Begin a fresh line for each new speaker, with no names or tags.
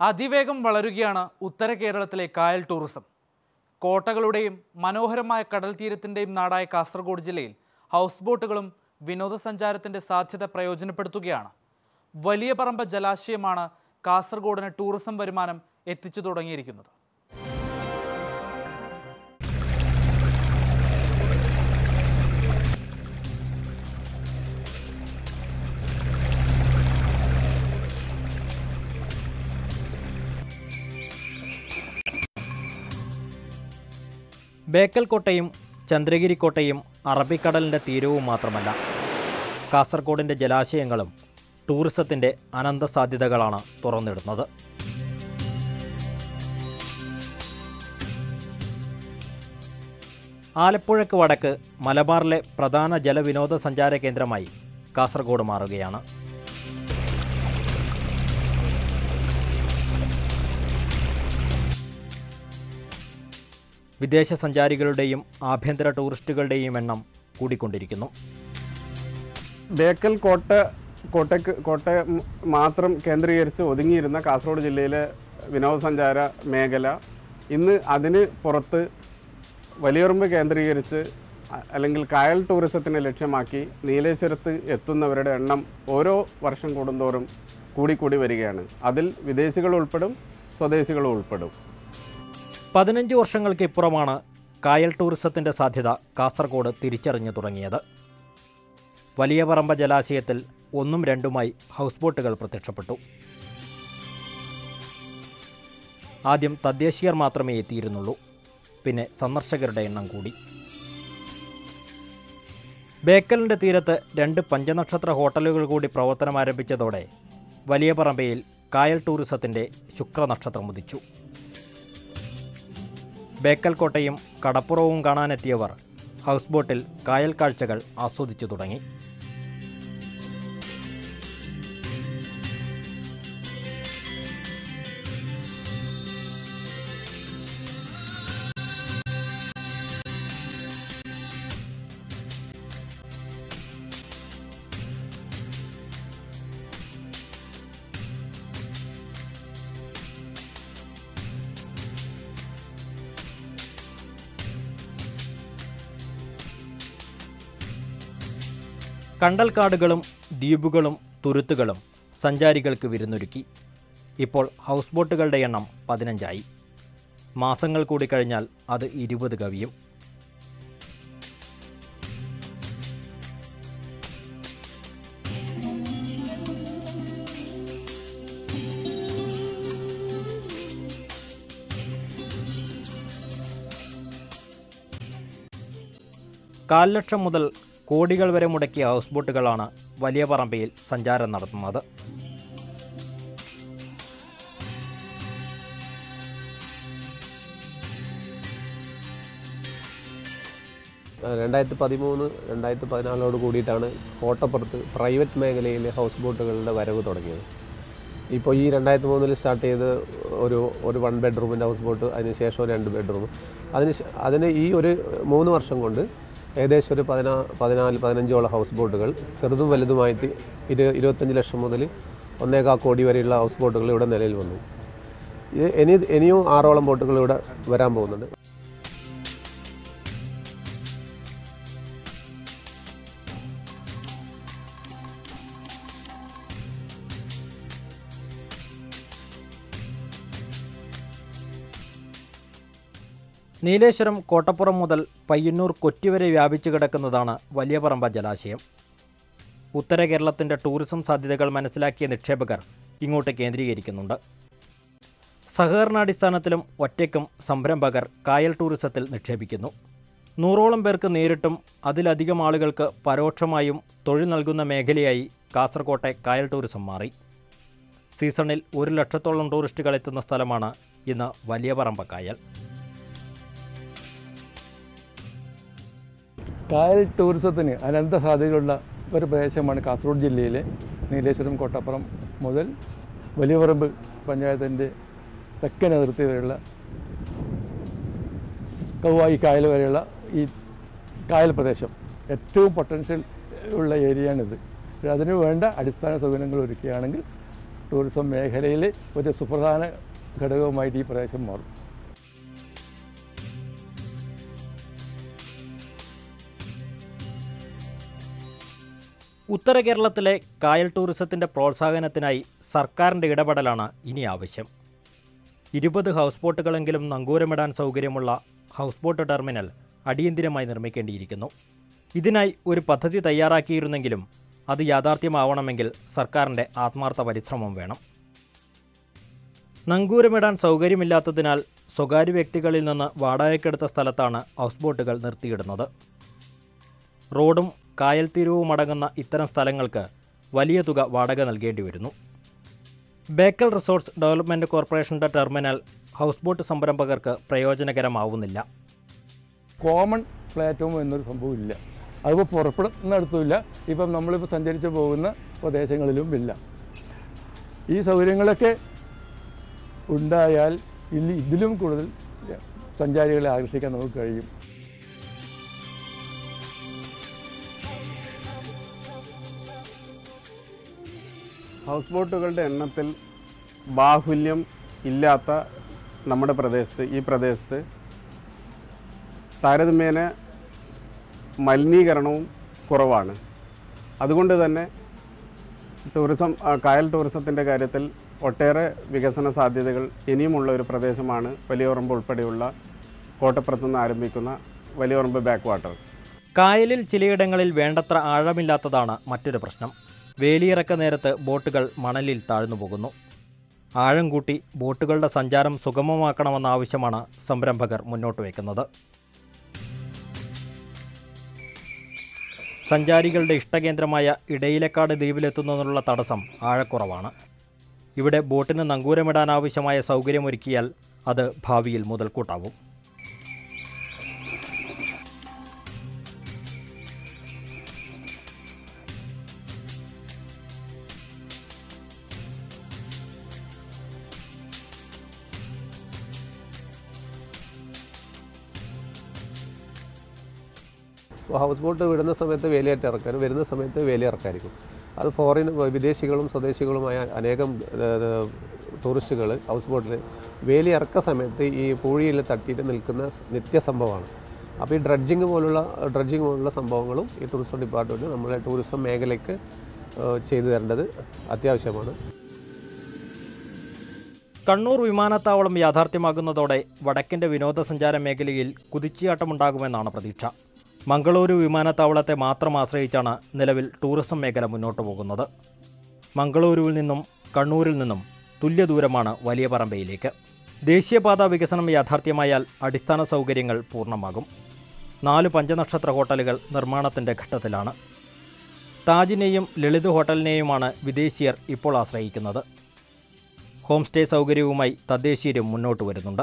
അതിവേഗം വളരുകയാണ് ഉത്തര കേരളത്തിലെ കായൽ ടൂറിസം കോട്ടകളുടെയും മനോഹരമായ കടൽ തീരത്തിന്റെയും നാടായ കാസർഗോഡ് ജില്ലയിൽ ഹൗസ് ബോട്ടുകളും വിനോദസഞ്ചാരത്തിന്റെ സാധ്യത പ്രയോജനപ്പെടുത്തുകയാണ്. വലിയ പറമ്പ ജലാശയമാണ് കാസർഗോഡിന് ടൂറിസം വരുമാനം എത്തിച്ചു തുടങ്ങിയിരിക്കുന്നത്.
ബേക്കൽ കോട്ടയും ചന്ദ്രഗിരി കോട്ടയും അറബിക്കടലിന്റെ തീരവും മാത്രമല്ല കാസർഗോഡിന്റെ ജലാശയങ്ങളും ടൂറിസത്തിന്റെ അനന്ത സാധ്യതകളാണ് തുറന്നിടുന്നത്. ആലപ്പുഴക്ക് വടക്ക് മലബാറിലെ പ്രധാന ജലവിനോദസഞ്ചാര കേന്ദ്രമായി കാസർഗോഡ് മാറുകയാണ്. വിദേശ സഞ്ചാരികളുടെയും ആഭ്യന്തര ടൂറിസ്റ്റുകളുടെയും എണ്ണം കൂടിക്കൊണ്ടിരിക്കുന്നു.
ബേക്കൽ കോട്ട കോട്ടയ്ക്ക് കോട്ടയം മാത്രം കേന്ദ്രീകരിച്ച് ഒതുങ്ങിയിരുന്ന കാസർഗോഡ് ജില്ലയിലെ വിനോദസഞ്ചാര മേഖല ഇന്ന് അതിന് പുറത്ത് വലിയറുമ്പ് കേന്ദ്രീകരിച്ച് അല്ലെങ്കിൽ കായൽ ടൂറിസത്തിനെ ലക്ഷ്യമാക്കി നീലേശ്വരത്ത് എത്തുന്നവരുടെ എണ്ണം ഓരോ വർഷം കൂടുന്തോറും കൂടിക്കൂടി വരികയാണ്. അതിൽ വിദേശികൾ ഉൾപ്പെടും സ്വദേശികളും ഉൾപ്പെടും.
പതിനഞ്ച് വർഷങ്ങൾക്ക് ഇപ്പുറമാണ് കായൽ ടൂറിസത്തിന്റെ സാധ്യത കാസർഗോഡ് തിരിച്ചറിഞ്ഞു തുടങ്ങിയത്. വലിയ പറമ്പ ജലാശയത്തിൽ ഒന്നും രണ്ടുമായി ഹൗസ് ബോട്ടുകൾ പ്രത്യക്ഷപ്പെട്ടു. ആദ്യം തദ്ദേശീയർ മാത്രമേ എത്തിയിരുന്നുള്ളൂ. പിന്നെ സന്ദർശകരുടെ എണ്ണം കൂടി. ബേക്കലിന്റെ തീരത്ത് രണ്ട് പഞ്ചനക്ഷത്ര ഹോട്ടലുകൾ കൂടി പ്രവർത്തനം ആരംഭിച്ചതോടെ വലിയ പറമ്പയിൽ കായൽ ടൂറിസത്തിന്റെ ശുക്രനക്ഷത്രം ഉദിച്ചു. ബേക്കൽ കോട്ടയും കടപ്പുറവും കാണാനെത്തിയവർ ഹൗസ് ബോട്ടിൽ കായൽ കാഴ്ചകൾ ആസ്വദിച്ചു തുടങ്ങി. കണ്ടൽക്കാടുകളും ദ്വീപുകളും തുരുത്തുകളും സഞ്ചാരികൾക്ക് വിരുന്നൊരുക്കി. ഇപ്പോൾ ഹൗസ് ബോട്ടുകളുടെ എണ്ണം പതിനഞ്ചായി. മാസങ്ങൾ കൂടി കഴിഞ്ഞാൽ അത് ഇരുപത് കവിയും. കാൽ ലക്ഷം മുതൽ കോടികൾ വരെ മുടക്കിയ ഹൗസ് ബോട്ടുകളാണ് വലിയ പറമ്പയിൽ സഞ്ചാരം നടത്തുന്നത്.
രണ്ടായിരത്തി പതിമൂന്ന് രണ്ടായിരത്തി പതിനാലോട് കൂടിയിട്ടാണ് കോട്ടപ്പുറത്ത് പ്രൈവറ്റ് മേഖലയിൽ ഹൗസ് ബോട്ടുകളുടെ വരവ് തുടങ്ങിയത്. ഇപ്പോൾ ഈ രണ്ടായിരത്തി മൂന്നിൽ സ്റ്റാർട്ട് ചെയ്ത് ഒരു ഒരു വൺ ബെഡ്റൂമിന്റെ ഹൗസ് ബോട്ട് അതിന് ശേഷം രണ്ട് ബെഡ്റൂം. അതിന് അതിന് ഈ ഒരു മൂന്ന് വർഷം കൊണ്ട് ഏകദേശം ഒരു പതിനാ പതിനാല് പതിനഞ്ചോളം ഹൗസ് ബോട്ടുകൾ ചെറുതും വലുതുമായിട്ട് ഇരു ഇരുപത്തഞ്ച് ലക്ഷം മുതൽ ഒന്നേകാൽ കോടി വരെയുള്ള ഹൗസ് ബോട്ടുകൾ ഇവിടെ നിലയിൽ വന്നു. ഇത് ഇനി ഇനിയും ആറോളം ബോട്ടുകൾ ഇവിടെ വരാൻ പോകുന്നുണ്ട്.
നീലേശ്വരം കോട്ടപ്പുറം മുതൽ പയ്യന്നൂർ കൊറ്റി വരെ വ്യാപിച്ചു കിടക്കുന്നതാണ് വലിയപറമ്പ ജലാശയം. ഉത്തര കേരളത്തിന്റെ ടൂറിസം സാധ്യതകൾ മനസ്സിലാക്കിയ നിക്ഷേപകർ ഇങ്ങോട്ട് കേന്ദ്രീകരിക്കുന്നുണ്ട്. സഹകരണാടിസ്ഥാനത്തിലും ഒറ്റയ്ക്കും സംരംഭകർ കായൽ ടൂറിസത്തിൽ നിക്ഷേപിക്കുന്നു. നൂറോളം പേർക്ക് നേരിട്ടും അതിലധികം ആളുകൾക്ക് പരോക്ഷമായും തൊഴിൽ നൽകുന്ന മേഖലയായി കാസർകോട്ടെ കായൽ ടൂറിസം മാറി. സീസണിൽ ഒരു ലക്ഷത്തോളം ടൂറിസ്റ്റുകൾ എത്തുന്ന സ്ഥലമാണ് ഇന്ന് വലിയ പറമ്പ കായൽ.
കായൽ ടൂറിസത്തിന് അനന്ത സാധ്യതയുള്ള ഒരു പ്രദേശമാണ് കാസർഗോഡ് ജില്ലയിലെ നീലേശ്വരം കോട്ടപ്പുറം മുതൽ വലിയപറമ്പ് പഞ്ചായത്തിന്റെ തെക്കൻ അതിർത്തി വരെയുള്ള കൗവായി കായൽ വരെയുള്ള ഈ കായൽ പ്രദേശം ഏറ്റവും പൊട്ടൻഷ്യൽ ഉള്ള ഏരിയയാണിത്. അതിനു വേണ്ട അടിസ്ഥാന സൗകര്യങ്ങൾ ഒരുക്കുകയാണെങ്കിൽ ടൂറിസം മേഖലയിലെ ഒരു സുപ്രധാന ഘടകവുമായിട്ട് ഈ പ്രദേശം മാറും.
ഉത്തര കേരളത്തിലെ കായൽ ടൂറിസത്തിന്റെ പ്രോത്സാഹനത്തിനായി സർക്കാരിന്റെ ഇടപെടലാണ് ഇനി ആവശ്യം. ഇരുപത് ഹൗസ് ബോട്ടുകളെങ്കിലും നങ്കൂരമിടാൻ സൗകര്യമുള്ള ഹൗസ് ബോട്ട് ടെർമിനൽ അടിയന്തിരമായി നിർമ്മിക്കേണ്ടിയിരിക്കുന്നു. ഇതിനായി ഒരു പദ്ധതി തയ്യാറാക്കിയിരുന്നെങ്കിലും അത് യാഥാർത്ഥ്യമാവണമെങ്കിൽ സർക്കാരിന്റെ ആത്മാർത്ഥ പരിശ്രമം വേണം. നങ്കൂരമിടാൻ സൗകര്യമില്ലാത്തതിനാൽ സ്വകാര്യ വ്യക്തികളിൽ നിന്ന് വാടകയ്ക്കെടുത്ത സ്ഥലത്താണ് ഹൗസ് ബോട്ടുകൾ നിർത്തിയിടുന്നത്. റോഡും കായൽ തീരവും അടങ്ങുന്ന ഇത്തരം സ്ഥലങ്ങൾക്ക് വലിയ തുക വാടക നൽകേണ്ടി വരുന്നു. ബേക്കൽ റിസോർട്സ് ഡെവലപ്മെന്റ് കോർപ്പറേഷന്റെ ടെർമിനൽ ഹൗസ് ബോട്ട് സംരംഭകർക്ക് പ്രയോജനകരമാവുന്നില്ല.
കോമൺ പ്ലാറ്റ്ഫോം എന്നൊരു സംഭവം സംഭവമില്ല. അതിപ്പോൾ പുറപ്പെടുന്നിടത്തുമില്ല. ഇപ്പം നമ്മളിപ്പോൾ സഞ്ചരിച്ച് പോകുന്ന പ്രദേശങ്ങളിലും ഇല്ല ഈ സൗകര്യങ്ങളൊക്കെ ഉണ്ടായാൽ ഇല്ല ഇതിലും കൂടുതൽ സഞ്ചാരികളെ ആകർഷിക്കാൻ നമുക്ക് കഴിയും.
ഹൗസ് ബോട്ടുകളുടെ എണ്ണത്തിൽ ബാഹുല്യം ഇല്ലാത്ത നമ്മുടെ പ്രദേശത്ത് ഈ പ്രദേശത്ത് താരതമ്യേന മലിനീകരണവും കുറവാണ്. അതുകൊണ്ട് തന്നെ ടൂറിസം കായൽ ടൂറിസത്തിന്റെ കാര്യത്തിൽ ഒട്ടേറെ വികസന സാധ്യതകൾ ഇനിയുമുള്ള ഒരു പ്രദേശമാണ് വലിയോറമ്പ് ഉൾപ്പെടെയുള്ള കോട്ടപ്പുറത്ത് നിന്ന് ആരംഭിക്കുന്ന വലിയോറമ്പ് ബാക്ക് വാട്ടർ
കായലിൽ ചിലയിടങ്ങളിൽ വേണ്ടത്ര ആഴമില്ലാത്തതാണ് മറ്റൊരു പ്രശ്നം. വേലിയിറക്ക നേരത്ത് ബോട്ടുകൾ മണലിൽ താഴ്ന്നു പോകുന്നു. ആഴം കൂട്ടി ബോട്ടുകളുടെ സഞ്ചാരം സുഗമമാക്കണമെന്ന ആവശ്യമാണ് സംരംഭകർ മുന്നോട്ട് വയ്ക്കുന്നത്. സഞ്ചാരികളുടെ ഇഷ്ടകേന്ദ്രമായ ഇടയിലക്കാട് ദ്വീപിലെത്തുന്നതിനുള്ള തടസ്സം ആഴക്കുറവാണ്. ഇവിടെ ബോട്ടിന് നങ്കൂരമിടാനാവശ്യമായ സൗകര്യമൊരുക്കിയാൽ അത് ഭാവിയിൽ മുതൽക്കൂട്ടാവും.
ഹൗസ് ബോട്ട് വിടുന്ന സമയത്ത് വേലയായിട്ട് ഇറക്കാനും വരുന്ന സമയത്ത് വേലയിറക്കായിരിക്കും അത് ഫോറിൻ വിദേശികളും സ്വദേശികളുമായ അനേകം ടൂറിസ്റ്റുകൾ ഹൗസ് ബോട്ടിൽ വേലി ഇറക്ക സമയത്ത് ഈ പൂഴിയിൽ തട്ടിയിട്ട് നിൽക്കുന്ന നിത്യസംഭവമാണ് അപ്പോൾ ഈ ഡ്രഡ്ജിങ് പോലുള്ള ഡ്രഡ്ജിങ് പോലുള്ള സംഭവങ്ങളും ഈ ടൂറിസം ഡിപ്പാർട്ട്മെന്റ് നമ്മുടെ ടൂറിസം മേഖലയ്ക്ക് ചെയ്തു തരേണ്ടത് അത്യാവശ്യമാണ്.
കണ്ണൂർ വിമാനത്താവളം യാഥാർത്ഥ്യമാകുന്നതോടെ വടക്കിന്റെ വിനോദസഞ്ചാര മേഖലയിൽ കുതിച്ചുചാട്ടമുണ്ടാകുമെന്നാണ് പ്രതീക്ഷ. മംഗളൂരു വിമാനത്താവളത്തെ മാത്രം ആശ്രയിച്ചാണ് നിലവിൽ ടൂറിസം മേഖല മുന്നോട്ട് പോകുന്നത്. മംഗളൂരുവിൽ നിന്നും കണ്ണൂരിൽ നിന്നും തുല്യ ദൂരമാണ് വലിയ പറമ്പയിലേക്ക്. ദേശീയപാത വികസനം യാഥാർത്ഥ്യമായാൽ അടിസ്ഥാന സൗകര്യങ്ങൾ പൂർണമാകും. നാല് പഞ്ചനക്ഷത്ര ഹോട്ടലുകൾ നിർമ്മാണത്തിന്റെ ഘട്ടത്തിലാണ്. താജിനെയും ലളിത് ഹോട്ടലിനെയുമാണ് വിദേശീയർ ഇപ്പോൾ ആശ്രയിക്കുന്നത്. ഹോം സ്റ്റേ സൗകര്യവുമായി തദ്ദേശീയരും മുന്നോട്ട് വരുന്നുണ്ട്.